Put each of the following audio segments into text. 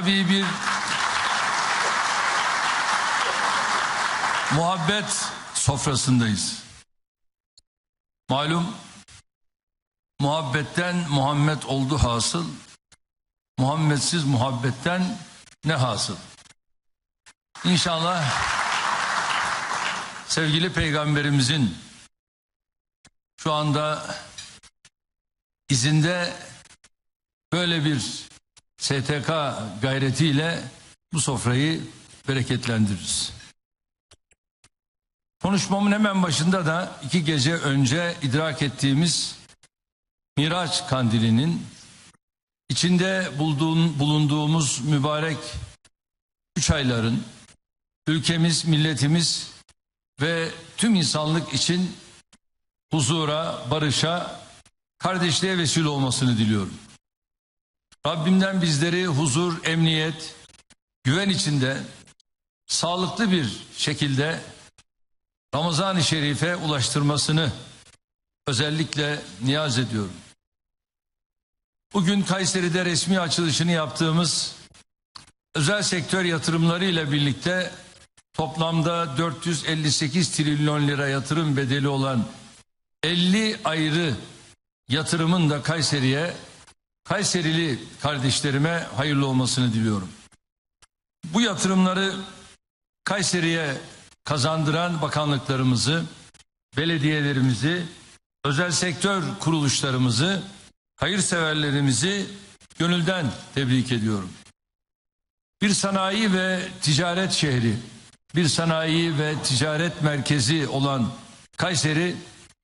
tabii bir muhabbet sofrasındayız. Malum muhabbetten Muhammed oldu hasıl. Muhammedsiz muhabbetten ne hasıl? İnşallah sevgili peygamberimizin şu anda izinde böyle bir STK gayretiyle bu sofrayı bereketlendiririz. Konuşmamın hemen başında da iki gece önce idrak ettiğimiz Miraç kandilinin içinde bulduğun, bulunduğumuz mübarek üç ayların ülkemiz, milletimiz ve tüm insanlık için huzura, barışa, kardeşliğe vesile olmasını diliyorum. Rabbimden bizleri huzur, emniyet, güven içinde sağlıklı bir şekilde Ramazan-ı Şerif'e ulaştırmasını özellikle niyaz ediyorum. Bugün Kayseri'de resmi açılışını yaptığımız özel sektör yatırımları ile birlikte toplamda 458 trilyon lira yatırım bedeli olan 50 ayrı yatırımın da Kayseri'ye, Kayserili kardeşlerime hayırlı olmasını diliyorum. Bu yatırımları Kayseri'ye kazandıran bakanlıklarımızı, belediyelerimizi, özel sektör kuruluşlarımızı, hayırseverlerimizi gönülden tebrik ediyorum. Bir sanayi ve ticaret şehri, bir sanayi ve ticaret merkezi olan Kayseri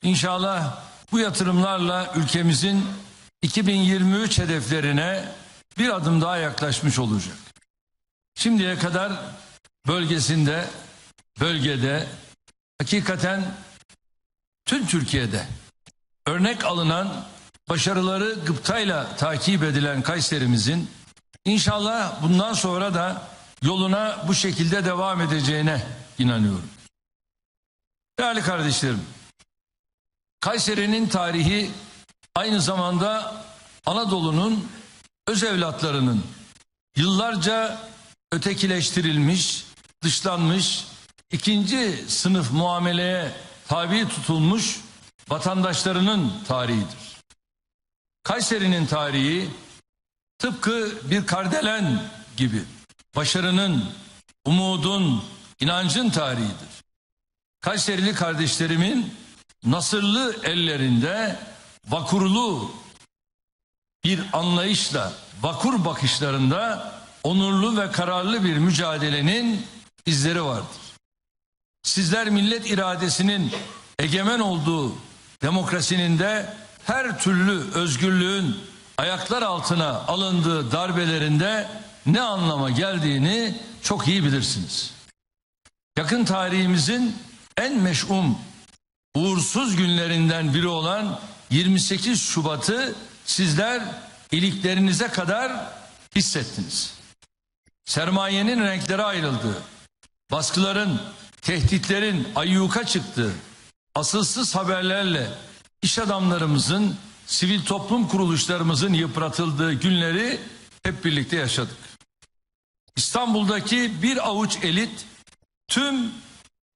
inşallah bu yatırımlarla ülkemizin 2023 hedeflerine bir adım daha yaklaşmış olacak. Şimdiye kadar bölgesinde, bölgede hakikaten tüm Türkiye'de örnek alınan başarıları gıptayla takip edilen Kayserimizin inşallah bundan sonra da yoluna bu şekilde devam edeceğine inanıyorum. Değerli kardeşlerim, Kayseri'nin tarihi aynı zamanda Anadolu'nun öz evlatlarının yıllarca ötekileştirilmiş, dışlanmış, ikinci sınıf muameleye tabi tutulmuş vatandaşlarının tarihidir. Kayseri'nin tarihi tıpkı bir kardelen gibi başarının, umudun, inancın tarihidir. Kayserili kardeşlerimin nasırlı ellerinde vakurlu bir anlayışla, vakur bakışlarında onurlu ve kararlı bir mücadelenin izleri vardır. Sizler millet iradesinin egemen olduğu demokrasinin de her türlü özgürlüğün ayaklar altına alındığı darbelerinde ne anlama geldiğini çok iyi bilirsiniz. Yakın tarihimizin en meşhum uğursuz günlerinden biri olan 28 Şubat'ı sizler iliklerinize kadar hissettiniz. Sermayenin renkleri ayrıldı. Baskıların, tehditlerin ayyuka çıktı. Asılsız haberlerle iş adamlarımızın, sivil toplum kuruluşlarımızın yıpratıldığı günleri hep birlikte yaşadık. İstanbul'daki bir avuç elit tüm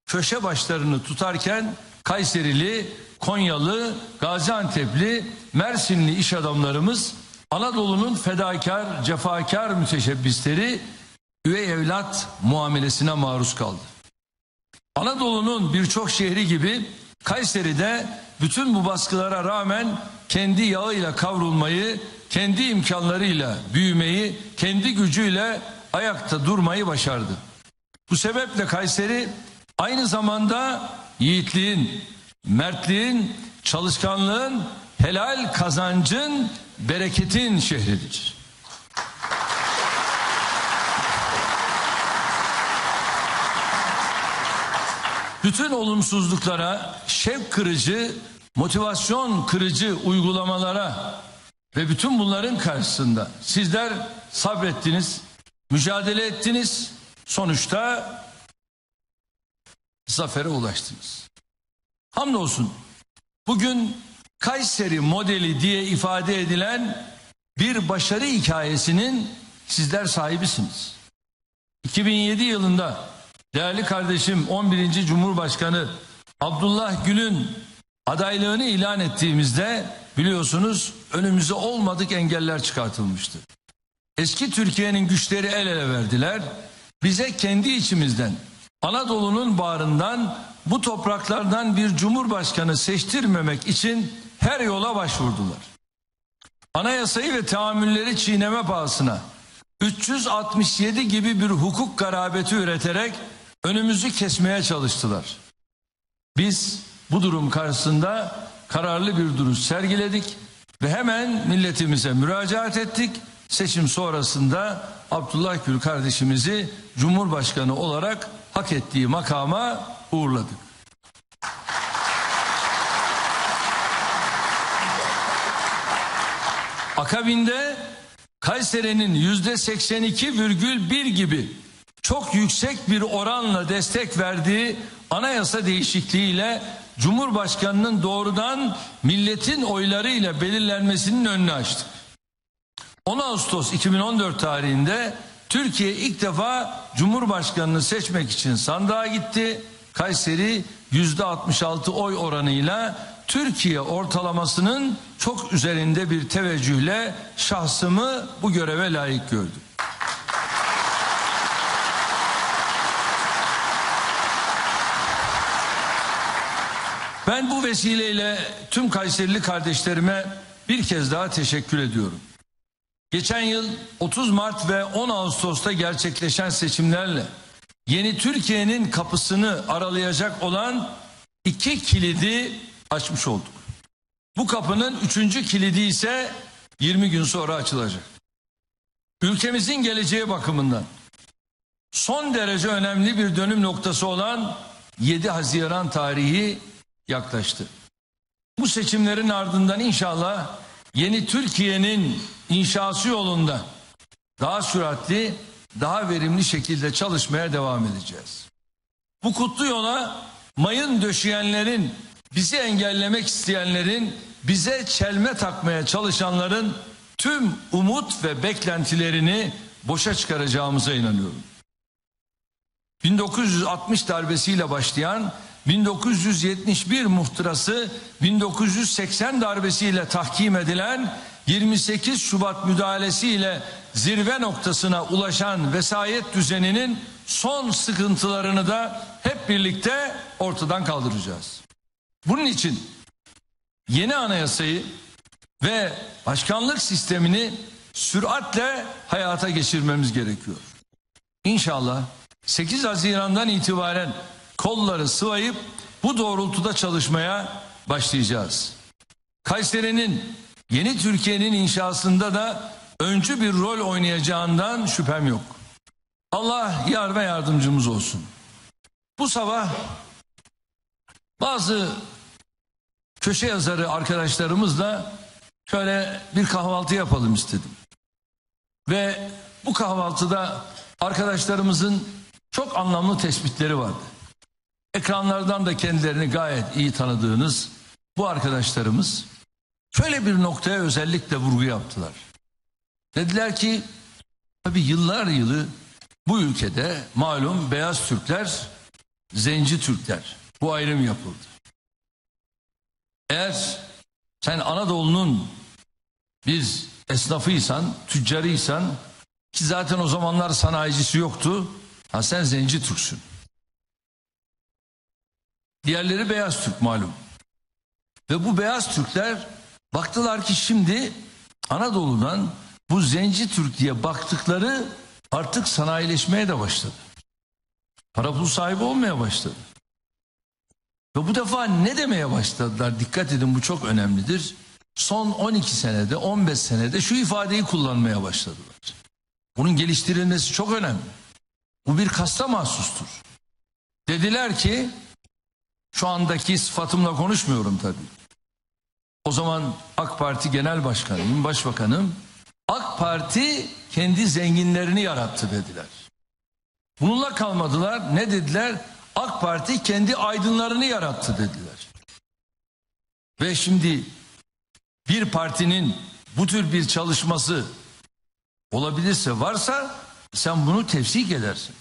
köşe başlarını tutarken Kayserili, Konyalı, Gaziantep'li, Mersinli iş adamlarımız Anadolu'nun fedakar, cefakar müteşebbisleri üvey evlat muamelesine maruz kaldı. Anadolu'nun birçok şehri gibi Kayseri'de bütün bu baskılara rağmen kendi yağıyla kavrulmayı, kendi imkanlarıyla büyümeyi, kendi gücüyle ayakta durmayı başardı. Bu sebeple Kayseri aynı zamanda yiğitliğin, mertliğin, çalışkanlığın, helal kazancın, bereketin şehridir. Bütün olumsuzluklara, şevk kırıcı, motivasyon kırıcı uygulamalara ve bütün bunların karşısında sizler sabrettiniz, mücadele ettiniz. Sonuçta zafere ulaştınız. Hamdolsun bugün Kayseri modeli diye ifade edilen bir başarı hikayesinin sizler sahibisiniz. 2007 yılında değerli kardeşim 11. Cumhurbaşkanı Abdullah Gül'ün adaylığını ilan ettiğimizde biliyorsunuz önümüze olmadık engeller çıkartılmıştı. Eski Türkiye'nin güçleri el ele verdiler. Bize kendi içimizden Anadolu'nun bağrından bu topraklardan bir cumhurbaşkanı seçtirmemek için her yola başvurdular. Anayasayı ve tahammülleri çiğneme pahasına 367 gibi bir hukuk garabeti üreterek önümüzü kesmeye çalıştılar. Biz bu durum karşısında kararlı bir duruş sergiledik ve hemen milletimize müracaat ettik. Seçim sonrasında Abdullah Gül kardeşimizi Cumhurbaşkanı olarak hak ettiği makama uğurladık. Akabinde Kayseri'nin yüzde 82,1 gibi çok yüksek bir oranla destek verdiği anayasa değişikliğiyle Cumhurbaşkanının doğrudan milletin oylarıyla belirlenmesinin önünü açtık. 10 Ağustos 2014 tarihinde Türkiye ilk defa Cumhurbaşkanını seçmek için sandığa gitti. Kayseri yüzde 66 oy oranıyla Türkiye ortalamasının çok üzerinde bir teveccühle şahsımı bu göreve layık gördü. Ben bu vesileyle tüm Kayserili kardeşlerime bir kez daha teşekkür ediyorum. Geçen yıl 30 Mart ve 10 Ağustos'ta gerçekleşen seçimlerle yeni Türkiye'nin kapısını aralayacak olan iki kilidi açmış olduk. Bu kapının üçüncü kilidi ise 20 gün sonra açılacak. Ülkemizin geleceği bakımından son derece önemli bir dönüm noktası olan 7 Haziran tarihi yaklaştı. Bu seçimlerin ardından inşallah yeni Türkiye'nin inşası yolunda daha süratli, daha verimli şekilde çalışmaya devam edeceğiz. Bu kutlu yola mayın döşeyenlerin, bizi engellemek isteyenlerin, bize çelme takmaya çalışanların tüm umut ve beklentilerini boşa çıkaracağımıza inanıyorum. 1960 darbesiyle başlayan 1971 muhtırası 1980 darbesiyle tahkim edilen 28 Şubat müdahalesiyle zirve noktasına ulaşan vesayet düzeninin son sıkıntılarını da hep birlikte ortadan kaldıracağız. Bunun için yeni anayasayı ve başkanlık sistemini süratle hayata geçirmemiz gerekiyor. İnşallah 8 Haziran'dan itibaren kolları sıvayıp bu doğrultuda çalışmaya başlayacağız. Kayseri'nin yeni Türkiye'nin inşasında da öncü bir rol oynayacağından şüphem yok. Allah yar ve yardımcımız olsun. Bu sabah bazı köşe yazarı arkadaşlarımızla şöyle bir kahvaltı yapalım istedim. Ve bu kahvaltıda arkadaşlarımızın çok anlamlı tespitleri vardı. Ekranlardan da kendilerini gayet iyi tanıdığınız bu arkadaşlarımız şöyle bir noktaya özellikle vurgu yaptılar. Dediler ki tabi yıllar yılı bu ülkede malum beyaz Türkler, zenci Türkler bu ayrım yapıldı. Eğer sen Anadolu'nun bir esnafıysan, tüccarıysan ki zaten o zamanlar sanayicisi yoktu. Ha sen zenci Türksün. Diğerleri beyaz Türk malum. Ve bu beyaz Türkler baktılar ki şimdi Anadolu'dan bu zenci Türk diye baktıkları artık sanayileşmeye de başladı. Para pul sahibi olmaya başladı. Ve bu defa ne demeye başladılar? Dikkat edin bu çok önemlidir. Son 12 senede, 15 senede şu ifadeyi kullanmaya başladılar. Bunun geliştirilmesi çok önemli. Bu bir kasta mahsustur. Dediler ki şu andaki sıfatımla konuşmuyorum tabii. O zaman AK Parti Genel Başkanıyım, Başbakanım. AK Parti kendi zenginlerini yarattı dediler. Bununla kalmadılar. Ne dediler? AK Parti kendi aydınlarını yarattı dediler. Ve şimdi bir partinin bu tür bir çalışması olabilirse varsa sen bunu tefsik edersin.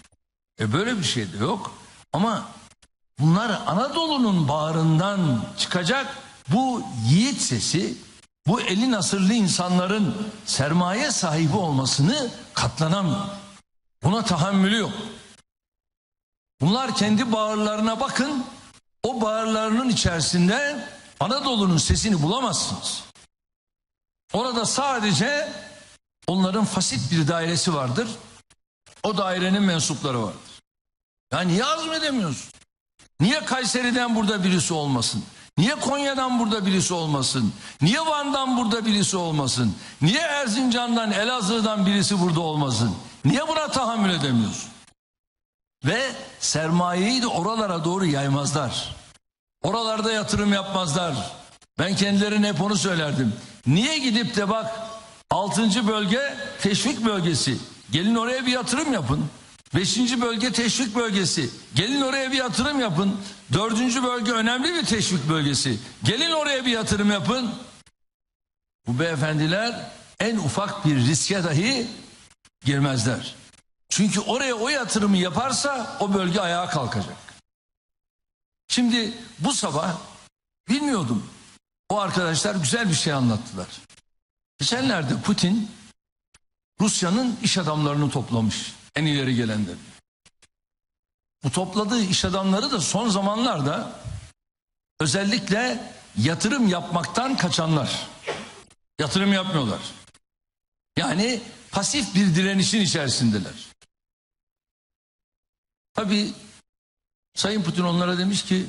E böyle bir şey de yok. Ama bunlar Anadolu'nun bağrından çıkacak bu yiğit sesi, bu elin asırlı insanların sermaye sahibi olmasını katlanamıyor. Buna tahammülü yok. Bunlar kendi bağırlarına bakın. O bağırlarının içerisinde Anadolu'nun sesini bulamazsınız. Orada sadece onların fasit bir dairesi vardır. O dairenin mensupları vardır. Ya niye azmedemiyorsun? Niye Kayseri'den burada birisi olmasın? Niye Konya'dan burada birisi olmasın? Niye Van'dan burada birisi olmasın? Niye Erzincan'dan, Elazığ'dan birisi burada olmasın? Niye buna tahammül edemiyorsun? Ve sermayeyi de oralara doğru yaymazlar. Oralarda yatırım yapmazlar. Ben kendilerine hep onu söylerdim. Niye gidip de bak 6. bölge teşvik bölgesi. Gelin oraya bir yatırım yapın. 5. bölge teşvik bölgesi. Gelin oraya bir yatırım yapın. 4. bölge önemli bir teşvik bölgesi. Gelin oraya bir yatırım yapın. Bu beyefendiler en ufak bir riske dahi girmezler. Çünkü oraya o yatırımı yaparsa o bölge ayağa kalkacak. Şimdi bu sabah bilmiyordum. O arkadaşlar güzel bir şey anlattılar. Geçenlerde Putin Rusya'nın iş adamlarını toplamış. En ileri gelenleri. Bu topladığı iş adamları da son zamanlarda özellikle yatırım yapmaktan kaçanlar. Yatırım yapmıyorlar. Yani pasif bir direnişin içerisindeler. Tabii Sayın Putin onlara demiş ki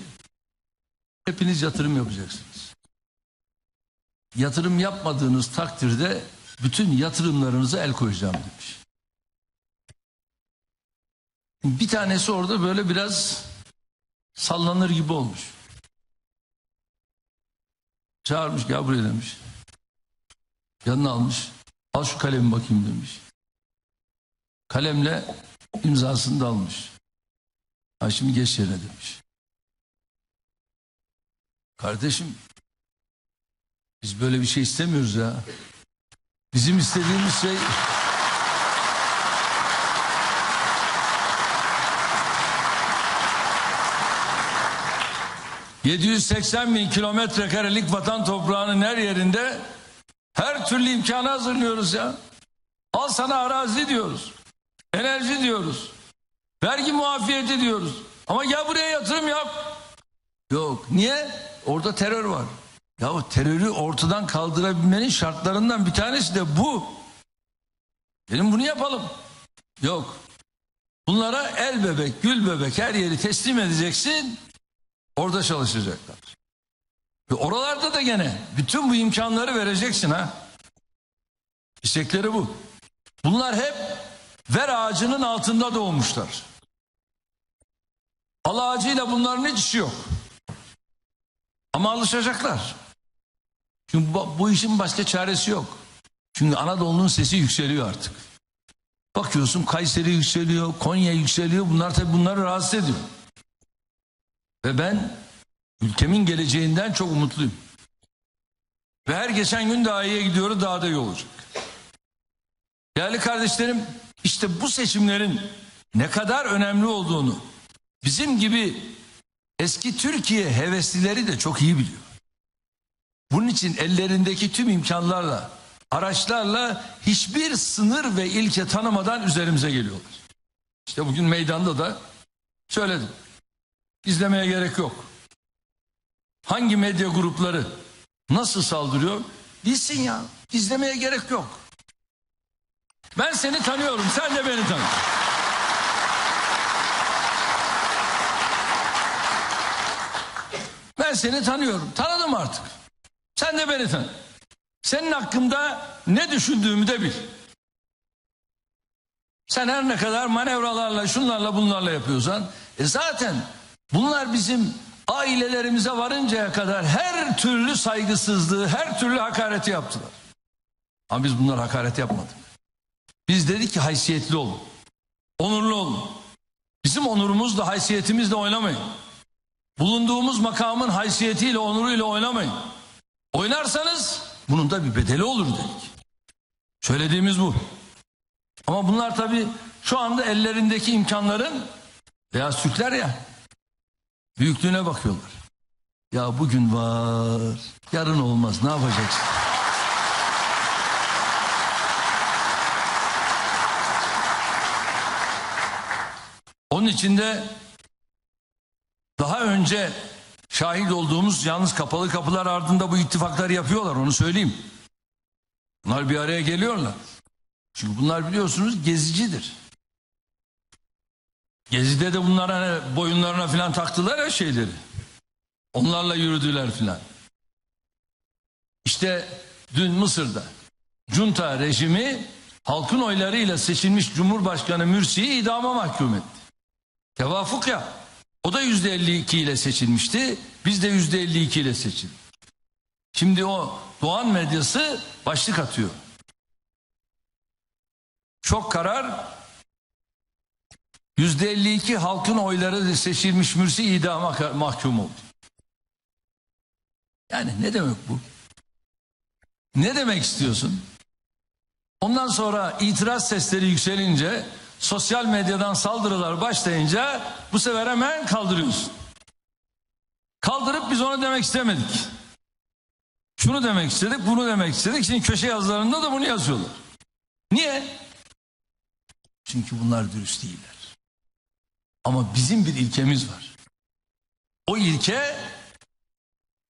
hepiniz yatırım yapacaksınız. Yatırım yapmadığınız takdirde bütün yatırımlarınıza el koyacağım demiş. Bir tanesi orada böyle biraz sallanır gibi olmuş. Çağırmış gel buraya demiş. Yanına almış. Al şu kalemi bakayım demiş. Kalemle imzasını da almış. Ha şimdi geç yerine demiş. Kardeşim biz böyle bir şey istemiyoruz ya. Bizim istediğimiz şey 780 bin kilometre karelik vatan toprağının her yerinde her türlü imkanı hazırlıyoruz ya. Al sana arazi diyoruz. Enerji diyoruz. Vergi muafiyeti diyoruz. Ama gel buraya yatırım yap. Yok. Niye? Orada terör var. Ya o terörü ortadan kaldırabilmenin şartlarından bir tanesi de bu. Benim bunu yapalım. Yok. Bunlara el bebek, gül bebek her yeri teslim edeceksin. Orada çalışacaklar. Ve oralarda da gene bütün bu imkanları vereceksin ha. İstekleri bu. Bunlar hep ver ağacının altında doğmuşlar. Al ağacıyla bunların hiç işi yok. Ama alışacaklar. Çünkü bu, bu işin başka çaresi yok. Çünkü Anadolu'nun sesi yükseliyor artık. Bakıyorsun Kayseri yükseliyor, Konya yükseliyor. Bunlar tabii bunları rahatsız ediyor. Ve ben ülkemin geleceğinden çok umutluyum. Ve her geçen gün daha iyiye gidiyoruz, daha da iyi olacak. Değerli kardeşlerim, işte bu seçimlerin ne kadar önemli olduğunu bizim gibi eski Türkiye heveslileri de çok iyi biliyor. Bunun için ellerindeki tüm imkanlarla, araçlarla hiçbir sınır ve ilke tanımadan üzerimize geliyorlar. İşte bugün meydanda da söyledim. İzlemeye gerek yok. Hangi medya grupları nasıl saldırıyor? Bilsin ya. İzlemeye gerek yok. Ben seni tanıyorum. Sen de beni tanı. Ben seni tanıyorum. Tanıdım artık. Sen de beni tanı. Senin hakkımda ne düşündüğümü de bil. Sen her ne kadar manevralarla, şunlarla, bunlarla yapıyorsan, e zaten bunlar bizim ailelerimize varıncaya kadar her türlü saygısızlığı, her türlü hakareti yaptılar. Ama biz bunlar hakaret yapmadık. Biz dedik ki haysiyetli olun. Onurlu olun. Bizim onurumuzla, haysiyetimizle oynamayın. Bulunduğumuz makamın haysiyetiyle, onuruyla oynamayın. Oynarsanız bunun da bir bedeli olur dedik. Söylediğimiz bu. Ama bunlar tabii şu anda ellerindeki imkanların beyaz Türkler ya büyüklüğüne bakıyorlar. Ya bugün var, yarın olmaz. Ne yapacaksın? Onun içinde daha önce şahit olduğumuz yalnız kapalı kapılar ardında bu ittifakları yapıyorlar onu söyleyeyim. Bunlar bir araya geliyorlar. Çünkü bunlar biliyorsunuz gezicidir. Gezide de bunlar hani boyunlarına falan taktılar ya şeyleri. Onlarla yürüdüler filan. İşte dün Mısır'da junta rejimi halkın oylarıyla seçilmiş Cumhurbaşkanı Mürsi'yi idama mahkum etti. Tevafuk ya. O da yüzde 52 ile seçilmişti. Biz de yüzde 52 ile seçildik. Şimdi o Doğan medyası başlık atıyor. Çok karar 52 halkın oyları seçilmiş Mürsi idama mahkum oldu. Yani ne demek bu? Ne demek istiyorsun? Ondan sonra itiraz sesleri yükselince sosyal medyadan saldırılar başlayınca bu sefer hemen kaldırıyorsun. Kaldırıp biz onu demek istemedik. Şunu demek istedik, bunu demek istedik. Şimdi köşe yazılarında da bunu yazıyorlar. Niye? Çünkü bunlar dürüst değiller. Ama bizim bir ilkemiz var. O ilke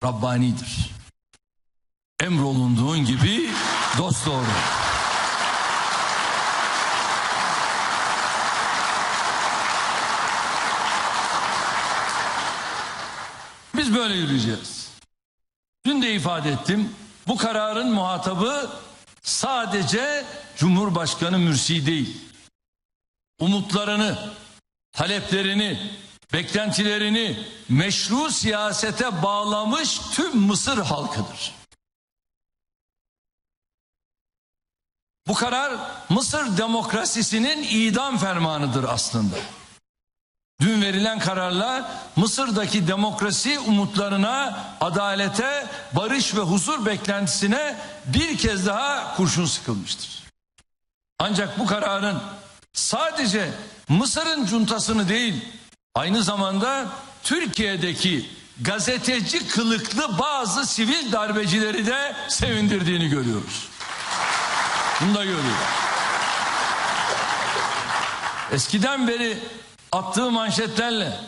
Rabbanidir. Emrolunduğun gibi dost doğru. Biz böyle yürüyeceğiz. Dün de ifade ettim. Bu kararın muhatabı sadece Cumhurbaşkanı Mürsi değil. Umutlarını, taleplerini, beklentilerini meşru siyasete bağlamış tüm Mısır halkıdır. Bu karar Mısır demokrasisinin idam fermanıdır aslında. Dün verilen kararla Mısır'daki demokrasi umutlarına, adalete, barış ve huzur beklentisine bir kez daha kurşun sıkılmıştır. Ancak bu kararın sadece Mısır'ın cuntasını değil, aynı zamanda Türkiye'deki gazeteci kılıklı bazı sivil darbecileri de sevindirdiğini görüyoruz. Bunu da görüyoruz. Eskiden beri attığı manşetlerle,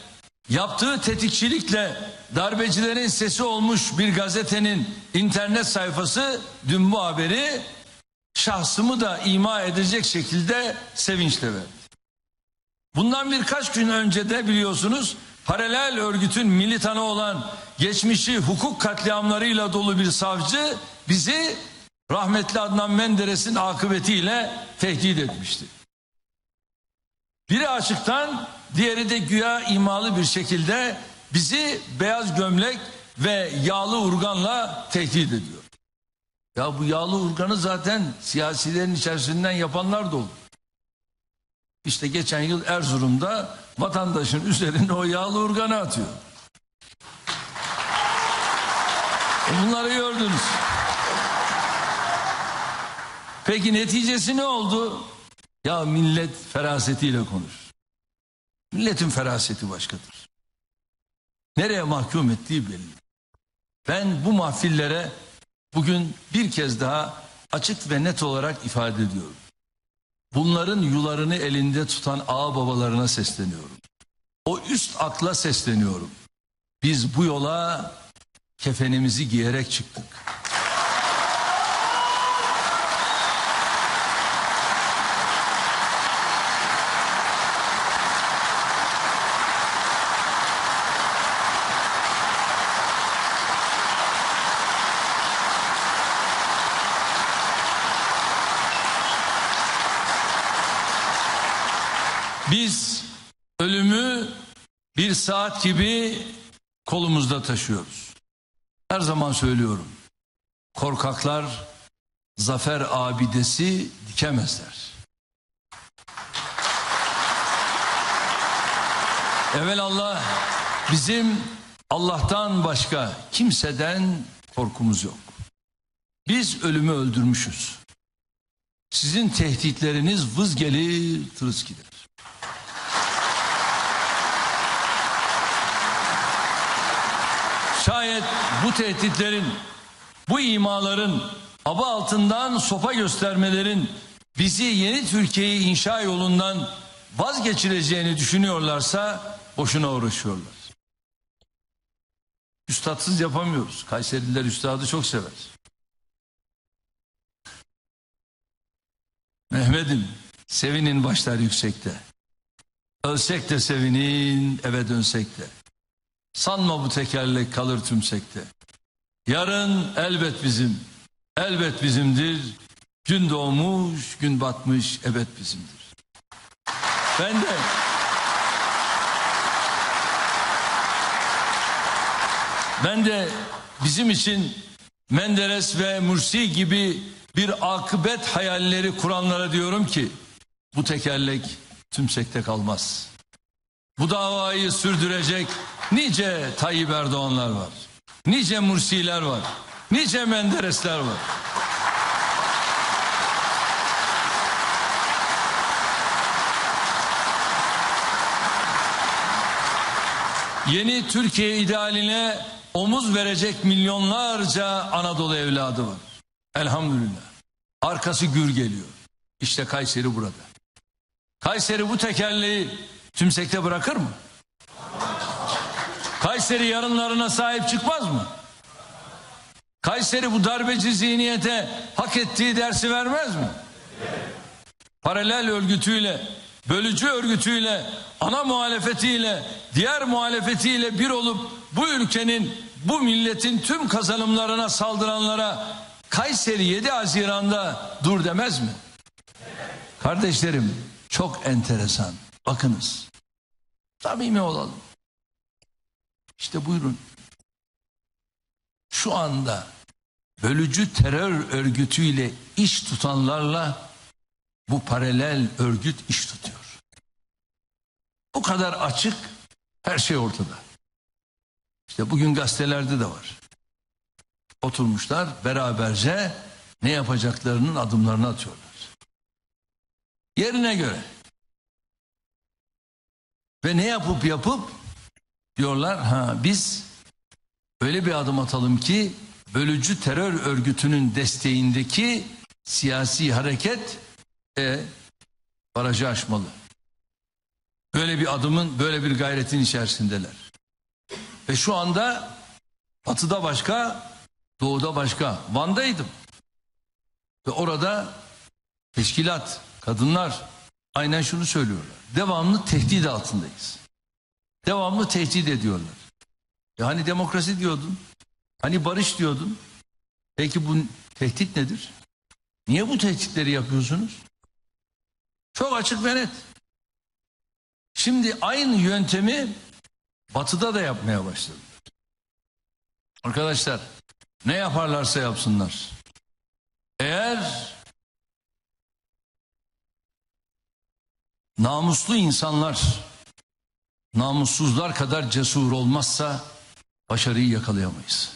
yaptığı tetikçilikle darbecilerin sesi olmuş bir gazetenin internet sayfası dün bu haberi şahsımı da ima edecek şekilde sevinçle verdi. Bundan birkaç gün önce de biliyorsunuz paralel örgütün militanı olan geçmişi hukuk katliamlarıyla dolu bir savcı bizi rahmetli Adnan Menderes'in akıbetiyle tehdit etmişti. Biri açıktan diğeri de güya imalı bir şekilde bizi beyaz gömlek ve yağlı urganla tehdit ediyor. Ya bu yağlı urganı zaten siyasilerin içerisinden yapanlar da olur. İşte geçen yıl Erzurum'da vatandaşın üzerine o yağlı urganı atıyor. E bunları gördünüz. Peki neticesi ne oldu? Ya millet ferasetiyle konuş. Milletin feraseti başkadır. Nereye mahkum ettiği belli. Ben bu mahfillere bugün bir kez daha açık ve net olarak ifade ediyorum. Bunların yularını elinde tutan ağ babalarına sesleniyorum. O üst akla sesleniyorum. Biz bu yola kefenimizi giyerek çıktık. Biz ölümü bir saat gibi kolumuzda taşıyoruz. Her zaman söylüyorum. Korkaklar zafer abidesi dikemezler. Evvel Allah bizim Allah'tan başka kimseden korkumuz yok. Biz ölümü öldürmüşüz. Sizin tehditleriniz vız gelir tırıs gider. Bu tehditlerin, bu imaların, aba altından sopa göstermelerin bizi yeni Türkiye'yi inşa yolundan vazgeçireceğini düşünüyorlarsa boşuna uğraşıyorlar. Üstadsız yapamıyoruz. Kayserililer üstadı çok sever. Mehmet'im sevinin başlar yüksekte. Ölsek de sevinin eve dönsek de. Sanma bu tekerlek kalır tümsekte. Yarın elbet bizim, elbet bizimdir. Gün doğmuş, gün batmış, ebed bizimdir. Ben de ben de bizim için Menderes ve Mursi gibi bir akıbet hayalleri kuranlara diyorum ki bu tekerlek tümsekte kalmaz. Bu davayı sürdürecek nice Tayyip Erdoğanlar var. Nice Mursiler var. Nice Menderesler var. Yeni Türkiye idealine omuz verecek milyonlarca Anadolu evladı var. Elhamdülillah. Arkası gür geliyor. İşte Kayseri burada. Kayseri bu tekerleği tümsekte bırakır mı? Kayseri yarınlarına sahip çıkmaz mı? Kayseri bu darbeci zihniyete hak ettiği dersi vermez mi? Paralel örgütüyle, bölücü örgütüyle, ana muhalefetiyle, diğer muhalefetiyle bir olup bu ülkenin, bu milletin tüm kazanımlarına saldıranlara Kayseri 7 Haziran'da dur demez mi? Kardeşlerim çok enteresan. Bakınız. Samimi olalım. İşte buyurun. Şu anda bölücü terör örgütüyle iş tutanlarla bu paralel örgüt iş tutuyor. Bu kadar açık her şey ortada. İşte bugün gazetelerde de var. Oturmuşlar beraberce ne yapacaklarının adımlarını atıyorlar. Yerine göre. Ve ne yapıp yapıp diyorlar ha biz öyle bir adım atalım ki bölücü terör örgütünün desteğindeki siyasi hareket e, barajı aşmalı. Böyle bir adımın, böyle bir gayretin içerisindeler. Ve şu anda batıda başka, doğuda başka. Van'daydım. Ve orada teşkilat, kadınlar aynen şunu söylüyorlar. Devamlı tehdit altındayız. Devamlı tehdit ediyorlar. Ya hani demokrasi diyordun? Hani barış diyordun? Peki bu tehdit nedir? Niye bu tehditleri yapıyorsunuz? Çok açık ve net. Şimdi aynı yöntemi batıda da yapmaya başladılar. Arkadaşlar ne yaparlarsa yapsınlar. Eğer namuslu insanlar namussuzlar kadar cesur olmazsa başarıyı yakalayamayız.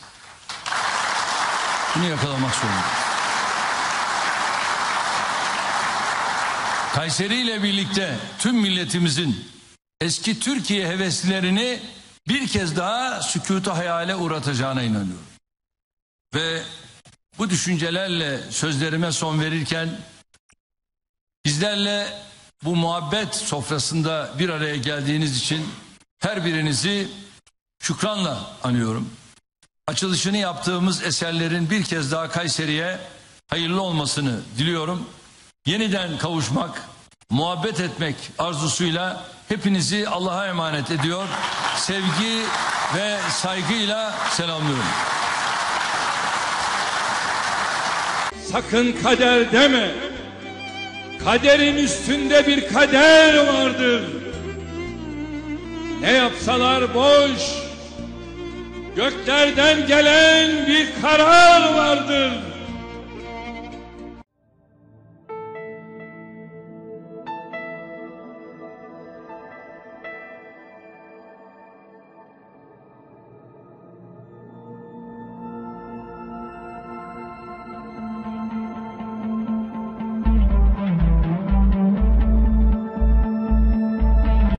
Bunu yakalamak zorundayız. Kayseri ile birlikte tüm milletimizin eski Türkiye heveslerini bir kez daha sükutu hayale uğratacağına inanıyorum. Ve bu düşüncelerle sözlerime son verirken bizlerle bu muhabbet sofrasında bir araya geldiğiniz için her birinizi şükranla anıyorum. Açılışını yaptığımız eserlerin bir kez daha Kayseri'ye hayırlı olmasını diliyorum. Yeniden kavuşmak, muhabbet etmek arzusuyla hepinizi Allah'a emanet ediyor. Sevgi ve saygıyla selamlıyorum. Sakın kader deme. Kaderin üstünde bir kader vardır. Ne yapsalar boş. Göklerden gelen bir karar vardır.